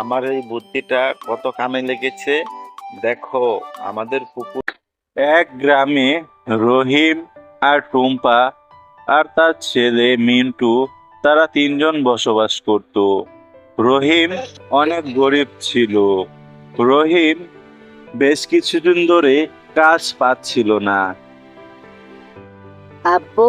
আমার এই বুদ্ধিটা কত কামে লেগেছে? দেখো, আমাদের পুকুর এক গ্রামে রহিম আর টুম্পা আর তার ছেলে মিন্টু, তারা তিনজন বসবাস করত। রহিম অনেক গরিব ছিল। রহিম বেশ কিছুদিন ধরে কাজ পাচ্ছিল না। আব্বু,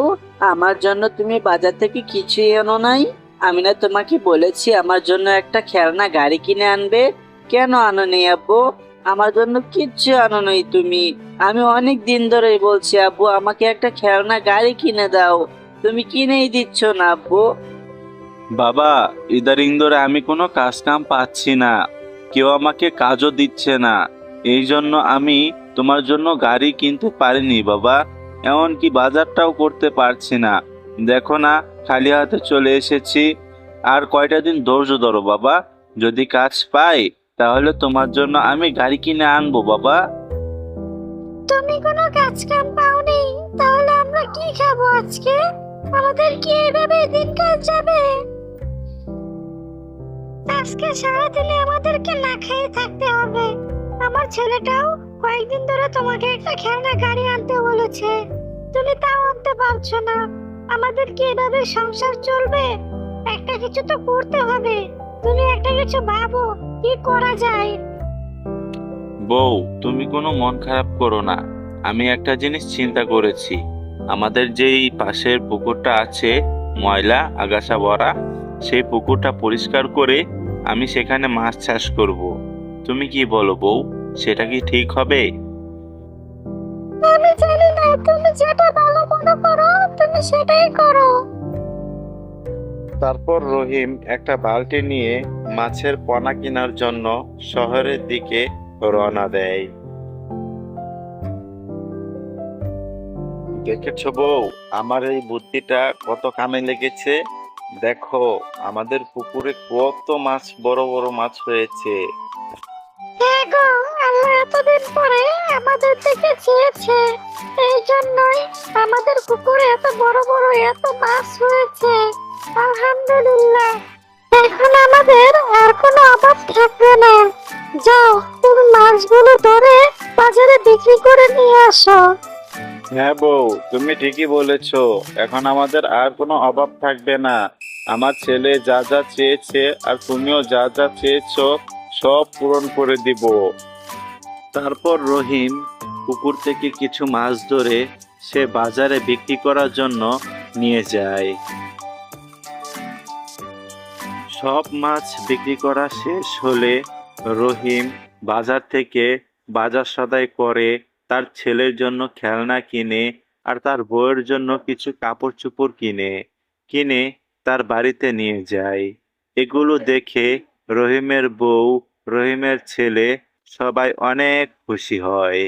আমার জন্য তুমি বাজার থেকে কিছুই এনো নাই? আমি না তোমাকে বলেছি আমার জন্য একটা খেলনা গাড়ি কিনে আনবে। কেন আনো নেই, আব্বু? আমার জন্য কিচ্ছু আনো নেই তুমি। আমি অনেক দিন ধরেই বলছি, আব্বু, আমাকে একটা খেলনা গাড়ি কিনে দাও। তুমি কিনেই দিচ্ছ না, আব্বু। বাবা ইদারিং ধরে আমি কোনো কাজ কাম পাচ্ছি না। কেউ আমাকে কাজও দিচ্ছে না। এই জন্য আমি তোমার জন্য গাড়ি কিনতে পারিনি, বাবা। এমনকি বাজারটাও করতে পারছি না। দেখো না খালি হাতে চলে এসেছি। আর কয়টা দিন ধৈর্য ধরো বাবা। যদি কাজ পাই, তাহলে তোমার জন্য আমি গাড়ি কিনে আনব বাবা। তুমি কোনো কাজ কাম পাওনি, তাহলে আমরা কি খাব আজকে? আমাদের কি এভাবে দিন কাজ যাবে? আজকে সারাদিনে আমাদেরকে না খেয়ে থাকতে হবে। আমার ছেলেটাও কয়েকদিন ধরে তোমাকে একটা খেলনা গাড়ি আনতে বলেছে। তুমি তাও আনতে পারছ না। আমাদের কি এভাবে সংসার চলবে? একটা কিছু তো করতে হবে। তুমি একটা কিছু ভাবো কি করা যায়? বউ তুমি কোনো মন খারাপ করো না। আমি একটা জিনিস চিন্তা করেছি। আমাদের যেই পাশের পুকুরটা আছে ময়লা আগাছা ভরা সেই পুকুরটা পরিষ্কার করে আমি সেখানে মাছ চাষ করব। তুমি কি বলো বউ সেটা কি ঠিক হবে? আমি জানি না তুমি যেটা ভালো সেটাই করো। তারপর রহিম একটা বালতি নিয়ে মাছের পোনা কেনার জন্য শহরের দিকে রওনা দেয়। দেখেছ বউ আমার এই বুদ্ধিটা কত কামে লেগেছে? দেখো আমাদের পুকুরে কত মাছ বড় বড় মাছ হয়েছে। হ্যাঁ গো আল্লাহ এতদিন পরে আমাদের থেকে চেয়েছে। জন্যই আমাদের পুকুরে এত বড় বড় এত মাছ হয়েছে আলহামদুলিল্লাহ। এখন আমাদের আর কোনো অভাব থাকবে না। যাও, তুমি মাছগুলো ধরে বাজারে বিক্রি করে নিয়ে আসো। হ্যাঁ বউ, তুমি ঠিকই বলেছ। এখন আমাদের আর কোনো অভাব থাকবে না। আমার ছেলে যা যা চেয়েছে আর তুমিও যা যা চেয়েছো, সব পূরণ করে দিব। তারপর রহিম পুকুর থেকে কিছু মাছ ধরে সে বাজারে বিক্রি করার জন্য নিয়ে যায়। সব মাছ বিক্রি করা শেষ হলে রহিম বাজার থেকে বাজার সদাই করে তার ছেলের জন্য খেলনা কিনে আর তার বউয়ের জন্য কিছু কাপড় চোপড় কিনে কিনে তার বাড়িতে নিয়ে যায়। এগুলো দেখে রহিমের বউ, রহিমের ছেলে সবাই অনেক খুশি হয়।